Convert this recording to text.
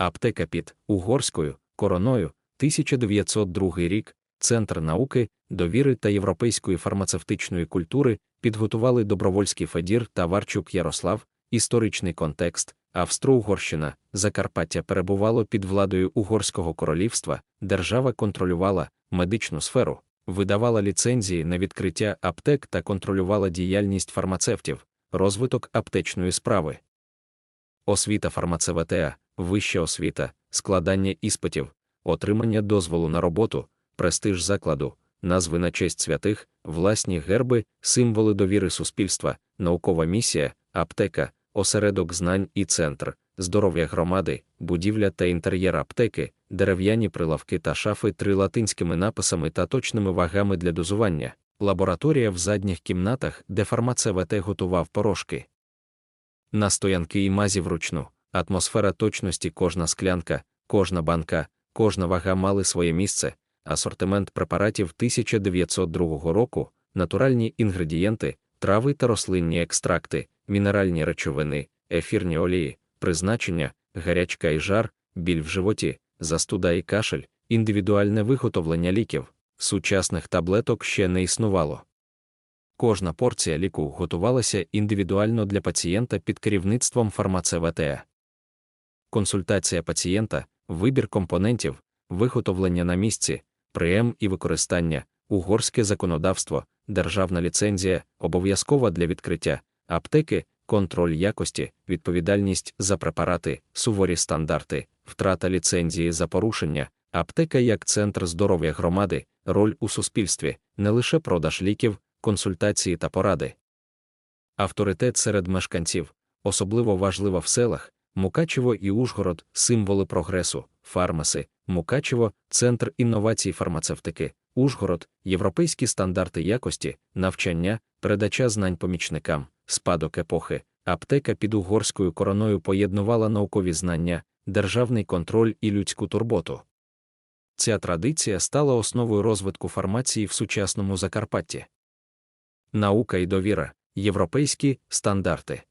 Аптека під угорською короною 1902 рік. Центр науки, довіри та європейської фармацевтичної культури підготували Добровольський Федір та Варчук Ярослав, історичний контекст, Австро-Угорщина, Закарпаття перебувало під владою Угорського королівства, держава контролювала медичну сферу, видавала ліцензії на відкриття аптек та контролювала діяльність фармацевтів, розвиток аптечної справи. Освіта фармацевтеа, вища освіта, складання іспитів, отримання дозволу на роботу, престиж закладу, назви на честь святих, власні герби, символи довіри суспільства, наукова місія, аптека, осередок знань і центр, здоров'я громади, будівля та інтер'єр аптеки, дерев'яні прилавки та шафи три латинськими написами та точними вагами для дозування, лабораторія в задніх кімнатах, де фармацевт готував порошки. Настоянки і мазі вручну, атмосфера точності кожна склянка, кожна банка, кожна вага мали своє місце, асортимент препаратів 1902 року, натуральні інгредієнти, трави та рослинні екстракти, мінеральні речовини, ефірні олії, призначення, гарячка і жар, біль в животі, застуда і кашель, індивідуальне виготовлення ліків. Сучасних таблеток ще не існувало. Кожна порція ліку готувалася індивідуально для пацієнта під керівництвом фармацевта. Консультація пацієнта, вибір компонентів, виготовлення на місці, прийом і використання, угорське законодавство, державна ліцензія, обов'язкова для відкриття, аптеки, контроль якості, відповідальність за препарати, суворі стандарти, втрата ліцензії за порушення, аптека як центр здоров'я громади, роль у суспільстві, не лише продаж ліків, консультації та поради. Авторитет серед мешканців, особливо важлива в селах, Мукачево і Ужгород символи прогресу, фармаси, Мукачево центр інновацій фармацевтики, Ужгород, європейські стандарти якості, навчання, передача знань помічникам, спадок епохи, аптека під угорською короною поєднувала наукові знання, державний контроль і людську турботу. Ця традиція стала основою розвитку фармації в сучасному Закарпатті. Наука і довіра, європейські стандарти.